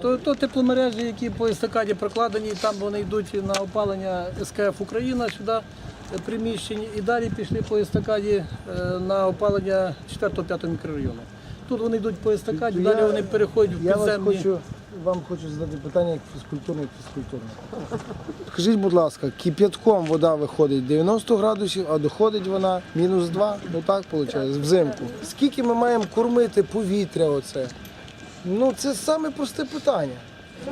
То, то тепломережі, які по естакаді прокладені, там вони йдуть на опалення СКФ Україна сюди е, приміщень, і далі пішли по естакаді е, на опалення 4-5 мікрорайону. Тут вони йдуть по естакаді, далі вони переходять в Я вас хочу, вам хочу задати питання як фізкультурник фізкультурник. Скажіть, будь ласка, кип'ятком вода виходить 90 градусів, а доходить вона мінус 2, ну так виходить, взимку. Скільки ми маємо кормити повітря оце? Ну це саме просте питання.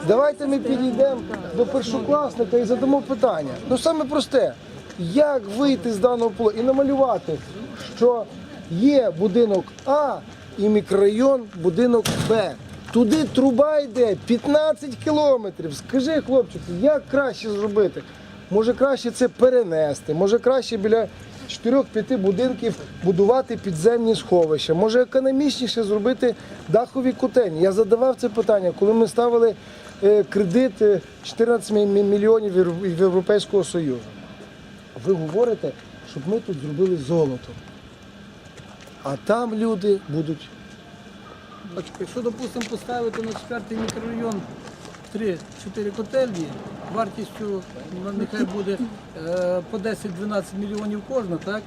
Давайте ми підійдемо до першокласника і задамо питання. Ну саме просте. Як вийти з даного полу і намалювати, що є будинок А і мікрорайон будинок Б. Туди труба йде 15 кілометрів. Скажи, хлопчик, як краще зробити? Може краще це перенести, може краще біля 4-5 будинків будувати підземні сховища, може економічніше зробити дахові котельні. Я задавав це питання, коли ми ставили е, кредит е, 14 мільйонів Євро- від Європейського Союзу. Ви говорите, щоб ми тут зробили золото. А там люди будуть Якщо, допустимо, поставити на четвертий мікрорайон 3-4 котельні, вартістю ну, нехай буде е, по 10-12 мільйонів кожна, так?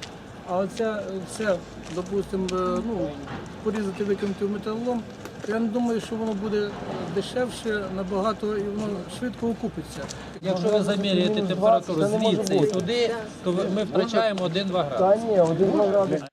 А оця е, все, допустимо, е, ну, порізати, викинути в металолом, я не думаю, що воно буде дешевше набагато і воно швидко окупиться. Якщо ви заміряєте температуру 20, це не може звідси і туди, то ми втрачаємо 1-2 градуси. Та ні, один-два градуси.